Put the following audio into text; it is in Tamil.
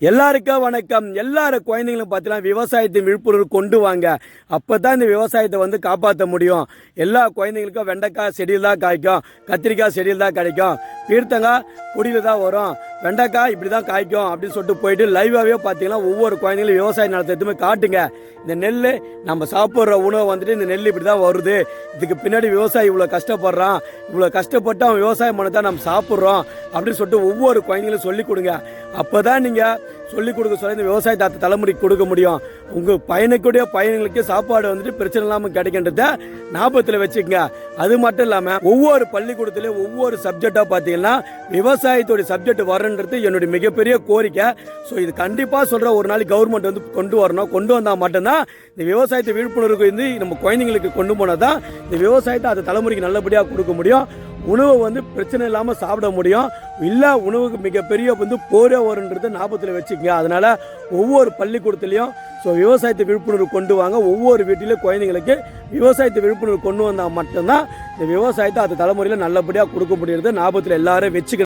எல்லாருக்கும் வணக்கம். எல்லாரும் குழந்தைங்களும் பார்த்தீங்கன்னா விவசாயத்தின் விழிப்புணர்வு கொண்டு வாங்க. அப்போ தான் இந்த விவசாயத்தை வந்து காப்பாற்ற முடியும். எல்லா குழந்தைங்களுக்கும் வெண்டைக்காய் செடியில் தான் காய்க்கும். கத்திரிக்காய் செடியில் தான் கிடைக்கும். பீர்த்தங்காய் குடியில் தான் வரும். வெண்டைக்காய் இப்படி தான் காய்க்கும் அப்படின்னு சொல்லிட்டு போயிட்டு லைவாகவே பார்த்தீங்கன்னா ஒவ்வொரு குழந்தைங்களும் விவசாய நிலத்தை காட்டுங்க. இந்த நெல் நம்ம சாப்பிட்ற உணவு வந்துட்டு இந்த நெல் இப்படி தான் வருது. இதுக்கு பின்னாடி விவசாயி இவ்வளோ கஷ்டப்படுறான். இவ்வளோ கஷ்டப்பட்டு அவன் விவசாயம் பண்ண தான் நம்ம சாப்பிட்றோம் அப்படின்னு சொல்லிட்டு ஒவ்வொரு குழந்தைங்களும் சொல்லி கொடுங்க. அப்போ தான் நீங்கள் சொல்லிக் கொடுக்க சொல்ல இந்த விவசாயத்தை அடுத்த தலைமுறைக்கு கொடுக்க முடியும். உங்கள் பையனுக்குடைய பையனுங்களுக்கு சாப்பாடு வந்துட்டு பிரச்சனை இல்லாமல் கிடைக்கின்றத ஞாபகத்தில் வச்சுக்கோங்க. அது மட்டும் இல்லாமல் ஒவ்வொரு பள்ளிக்கூடத்துலேயும் ஒவ்வொரு சப்ஜெக்டாக பார்த்தீங்கன்னா விவசாயத்துடைய சப்ஜெக்ட் வரன்றது என்னுடைய மிகப்பெரிய கோரிக்கை. ஸோ இது கண்டிப்பாக சொல்கிற ஒரு நாளைக்கு கவர்மெண்ட் வந்து கொண்டு வரணும். கொண்டு வந்தால் மட்டும்தான் இந்த விவசாயத்தை விழிப்புணர்வு வந்து நம்ம குழந்தைங்களுக்கு கொண்டு போனால் தான் இந்த விவசாயத்தை அந்த தலைமுறைக்கு நல்லபடியாக கொடுக்க முடியும். உணவை வந்து பிரச்சனை இல்லாமல் சாப்பிட முடியும். இல்லை உணவுக்கு மிகப்பெரிய வந்து போரே வருன்றது ஞாபகத்தில் வச்சுக்கங்க. அதனால் ஒவ்வொரு பள்ளிக்கூடத்துலேயும் ஸோ விவசாயத்தை விழிப்புணர்வு கொண்டு வாங்க. ஒவ்வொரு வீட்டிலும் குழந்தைங்களுக்கு விவசாயத்தை விழிப்புணர்வு கொண்டு வந்தால் மட்டும்தான் இந்த விவசாயத்தை அந்த தலைமுறையில் நல்லபடியாக கொடுக்க முடியுறது ஞாபகத்தில் எல்லாரும் வச்சுக்க